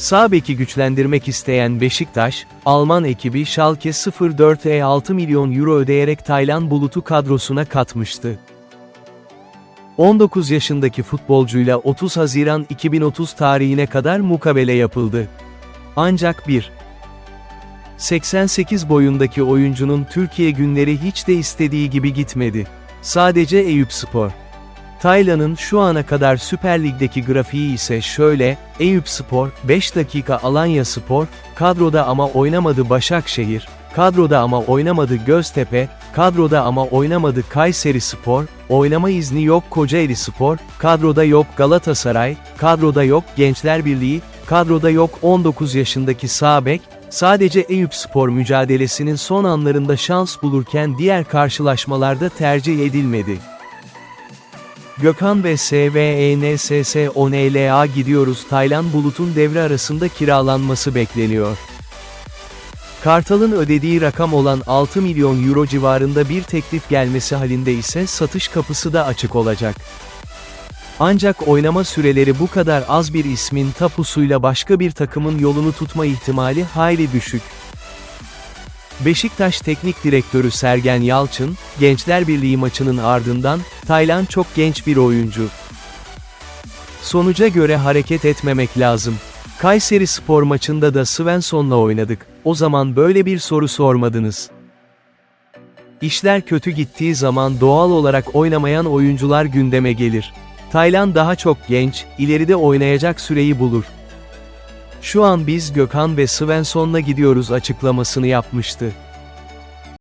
Sağ beki güçlendirmek isteyen Beşiktaş, Alman ekibi Schalke 04'e 6 milyon euro ödeyerek Taylan Bulut'u kadrosuna katmıştı. 19 yaşındaki futbolcuyla 30 Haziran 2030 tarihine kadar mukabele yapıldı. Ancak 1. 88 boyundaki oyuncunun Türkiye günleri hiç de istediği gibi gitmedi. Sadece Eyüpspor. Taylan'ın şu ana kadar Süper Lig'deki grafiği ise şöyle, Eyüpspor, 5 dakika Alanya Spor, kadroda ama oynamadı Başakşehir, kadroda ama oynamadı Göztepe, kadroda ama oynamadı Kayseri Spor, oynama izni yok Kocaeli Spor, kadroda yok Galatasaray, kadroda yok Gençler Birliği, kadroda yok 19 yaşındaki sağ bek, sadece Eyüpspor mücadelesinin son anlarında şans bulurken diğer karşılaşmalarda tercih edilmedi. Gökhan ve SVENSS ONLA gidiyoruz Taylan Bulut'un devre arasında kiralanması bekleniyor. Kartal'ın ödediği rakam olan 6 milyon euro civarında bir teklif gelmesi halinde ise satış kapısı da açık olacak. Ancak oynama süreleri bu kadar az bir ismin tapusuyla başka bir takımın yolunu tutma ihtimali hayli düşük. Beşiktaş Teknik Direktörü Sergen Yalçın, Gençler Birliği maçının ardından, Taylan çok genç bir oyuncu. Sonuca göre hareket etmemek lazım. Kayseri spor maçında da Svensson'la oynadık, o zaman böyle bir soru sormadınız. İşler kötü gittiği zaman doğal olarak oynamayan oyuncular gündeme gelir. Taylan daha çok genç, ileride oynayacak süreyi bulur. Şu an biz Gökhan ve Svensson'la gidiyoruz açıklamasını yapmıştı.